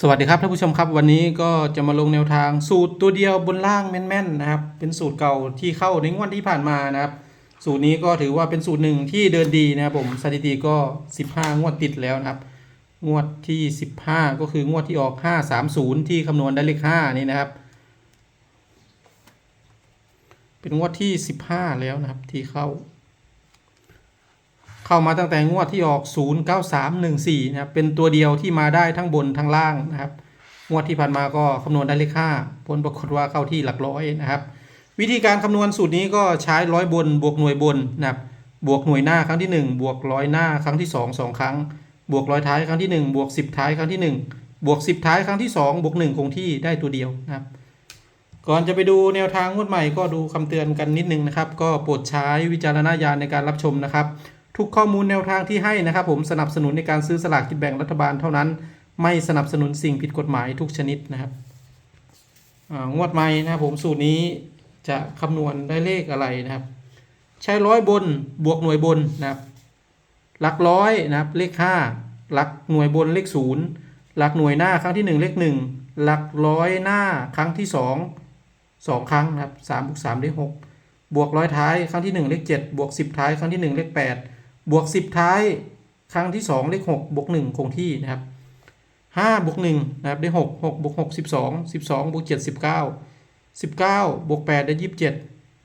สวัสดีครับท่านผู้ชมครับวันนี้ก็จะมาลงแนวทางสูตรตัวเดียวบนล่างแม่นๆนะครับ เป็นสูตรเก่าที่เข้าในงวดที่ผ่านมานะครับ สูตรนี้ก็ถือว่าเป็นสูตรหนึ่งที่เดินดีนะครับผมสถิติก็ 15 งวดติดแล้วนะครับ งวดที่ 15 ก็คืองวดที่ออก 530 ที่คำนวณได้เลข5นี่นะครับ เป็นงวดที่ 15 แล้วนะครับที่เข้า เข้ามาตั้งแต่งวดที่ออก 09314นะครับเป็นตัวเดียวที่มาได้ทั้งบนทั้งล่างนะครับ งวดที่ผ่านมาก็คำนวณได้เลข5ผลปรากฏว่าเข้าที่หลักร้อยนะครับ วิธีการคำนวณสูตรนี้ก็ใช้ร้อยบนบวกหน่วยบนนะครับบวกหน่วยหน้าครั้งที่ 1 บวกร้อยหน้าครั้งที่ 2 2 ครั้ง บวกร้อยท้ายครั้งที่ 1 บวก 10 ท้ายครั้งที่ 1 บวก 10 ท้ายครั้งที่ 2 บวก 1 คงที่ได้ตัวเดียวนะครับ ก่อนจะไปดูแนวทางงวดใหม่ก็ดูคำเตือนกันนิดนึงนะครับ ก็โปรดใช้วิจารณญาณในการรับชมนะครับ ทุกข้อมูลแนวทางที่ให้นะครับผมสนับสนุนในการซื้อสลากกินแบ่งรัฐบาลเท่านั้น ไม่สนับสนุนสิ่งผิดกฎหมายทุกชนิดนะครับงวดใหม่นะครับผมสูตรนี้จะคำนวณได้เลขอะไรนะครับ ใช้ร้อยบนบวกหน่วยบนนะครับหลักร้อยนะครับเลขห้าหลักหน่วยบนเลขศูนย์หลักหน่วยหน้าครั้งที่หนึ่งเลขหนึ่งหลักร้อยหน้าครั้งที่สองสองครั้งนะครับสามบวกสามได้หกบวกร้อยท้ายครั้งที่หนึ่งเลขเจ็ดบวกสิบท้ายครั้งที่หนึ่งเลขแปด บวกสิบท้าย ครั้งที่สองเลขหกบวกหนึ่งคงที่นะครับห้าบวกหนึ่งนะครับได้หกหกบวกหกสิบสองสิบสองบวกเจ็ดสิบเก้าสิบเก้าบวกแปดได้ยี่สิบเจ็ด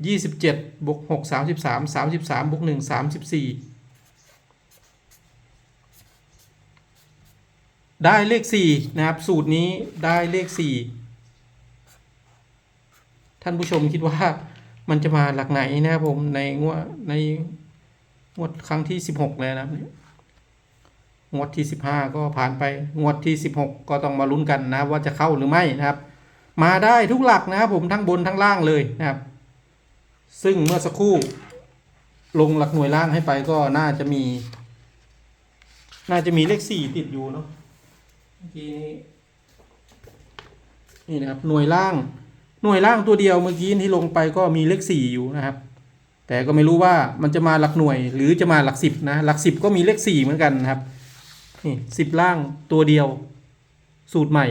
ยี่สิบเจ็ดบวกหกสามสิบสามสามสิบสามบวกหนึ่งสามสิบสี่ได้เลขสี่นะครับ สูตรนี้ได้เลขสี่ท่านผู้ชมคิดว่ามันจะมาหลักไหนนะครับผมในงวดใน งวดครั้งที่สิบหกแล้วนะครับงวดที่สิบห้าก็ผ่านไปงวดที่สิบหกก็ต้องมาลุ้นกันนะว่าจะเข้าหรือไม่นะครับ มาได้ทุกหลักนะครับผมทั้งบนทั้งล่างเลยนะครับ ซึ่งเมื่อสักครู่ ลงหลักหน่วยล่างให้ไปก็น่าจะมี น่าจะมีเลขสี่ติดอยู่เนาะเมื่อกี้นี้นี่นะครับหน่วยล่างหน่วยล่างตัวเดียวเมื่อกี้ที่ลงไปก็มีเลขสี่อยู่นะครับ แต่ก็ไม่รู้ว่ามันจะมาหลักหน่วย หรือจะมาหลักสิบนะหลักสิบก็มีเลขสี่เหมือนกันนะครับนี่สิบล่างตัวเดียว สูตรใหม่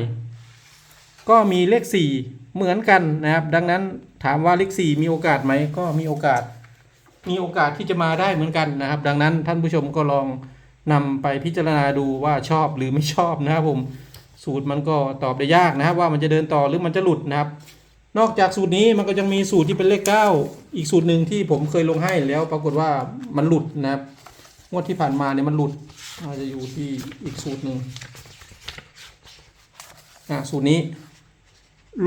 ก็มีเลขสี่เหมือนกันนะครับ ดังนั้นถามว่าเลขสี่มีโอกาสไหมก็มีโอกาส มีโอกาสที่จะมาได้เหมือนกันนะครับ ดังนั้นท่านผู้ชมก็ลองนำไปพิจารณาดูว่าชอบหรือไม่ชอบนะครับผมสูตรมันก็ตอบได้ยากนะครับ ว่ามันจะเดินต่อหรือมันจะหลุดนะครับ นอกจากสูตรนี้มันก็ยังมีสูตรที่เป็นเลขเก้าอีกสูตรหนึ่งที่ผมเคยลงให้แล้ว ปรากฏว่ามันหลุดนะครับงวดที่ผ่านมาเนี่ยมันหลุดอาจจะอยู่ที่อีกสูตรหนึ่งอะสูตรนี้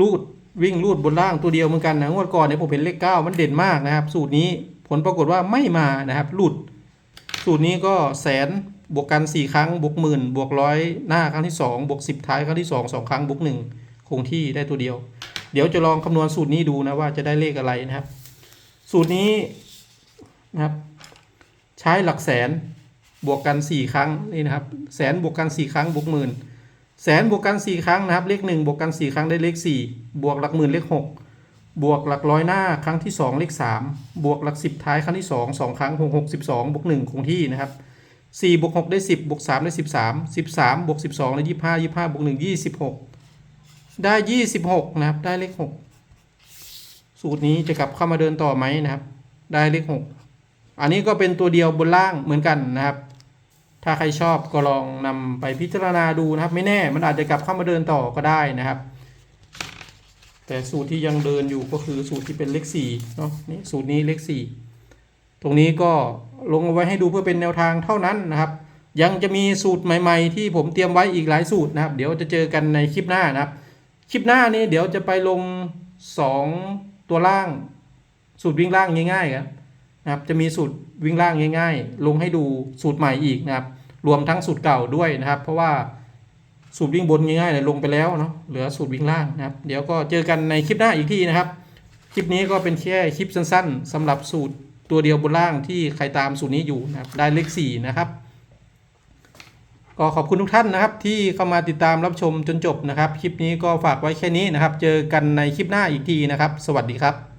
รูดวิ่งรูดบนล่างตัวเดียวเหมือนกันนะงวดก่อนเนี่ยผมเห็นเลขเก้ามันเด่นมากนะครับ สูตรนี้ผลปรากฏว่าไม่มานะครับหลุด สูตรนี้ก็แสนบวกกันสี่ครั้งบวกหมื่นบวกร้อยหน้าครั้งที่สองบวกสิบท้ายครั้งที่สองสองครั้งบวกหนึ่งคงที่ได้ตัวเดียว เดี๋ยวจะลองคำนวณสูตรนี้ดูนะว่าจะได้เลขอะไรนะครับ สูตรนี้นะครับ ใช้หลักแสนบวกกันสี่ครั้งนี่นะครับ แสนบวกกันสี่ครั้งบวกหมื่นแสนบวกกันสี่ครั้งนะครับ เลขหนึ่งบวกกันสี่ครั้งได้เลขสี่บวกหลักหมื่นเลขหกบวกหลักร้อยหน้าครั้งที่สองเลขสามบวกหลักสิบท้ายครั้งที่สองสองครั้งหกหกสิบสองบวกหนึ่งคงที่นะครับสี่บวกหกได้สิบบวกสามได้สิบสามสิบสามบวกสิบสองได้ยี่ห้ายี่ห้าบวกหนึ่งยี่สิบหก ได้ยี่สิบหกนะครับ ได้เลขหกสูตรนี้จะกลับเข้ามาเดินต่อไหมนะครับ ได้เลขหกอันนี้ก็เป็นตัวเดียวบนล่างเหมือนกันนะครับ ถ้าใครชอบก็ลองนำไปพิจารณาดูนะครับ ไม่แน่มันอาจจะกลับเข้ามาเดินต่อก็ได้นะครับ แต่สูตรที่ยังเดินอยู่ก็คือสูตรที่เป็นเลขสี่เนาะนี่สูตรนี้เลขสี่ตรงนี้ก็ลงเอาไว้ให้ดูเพื่อเป็นแนวทางเท่านั้นนะครับ ยังจะมีสูตรใหม่ ๆ ที่ผมเตรียมไว้อีกหลายสูตรนะครับ เดี๋ยวจะเจอกันในคลิปหน้านะครับ คลิปหน้านี้เดี๋ยวจะไปลงสองตัวล่าง สูตรวิ่งล่างง่ายๆครับนะครับจะมีสูตรวิ่งล่างง่าย ๆ ลงให้ดูสูตรใหม่อีกนะครับ รวมทั้งสูตรเก่าด้วยนะครับ เพราะว่าสูตรวิ่งบนง่ายๆเนี่ยลงไปแล้วเนาะเหลือสูตรวิ่งล่างนะครับ เดี๋ยวก็เจอกันในคลิปหน้าอีกทีนะครับ คลิปนี้ก็เป็นแค่คลิปสั้น ๆสำหรับสูตรตัวเดียวบนล่างที่ใครตามสูตรนี้อยู่นะครับได้เลขสี่นะครับ ก็ขอบคุณทุกท่านนะครับ ที่เข้ามาติดตามรับชมจนจบนะครับ คลิปนี้ก็ฝากไว้แค่นี้นะครับ เจอกันในคลิปหน้าอีกทีนะครับ สวัสดีครับ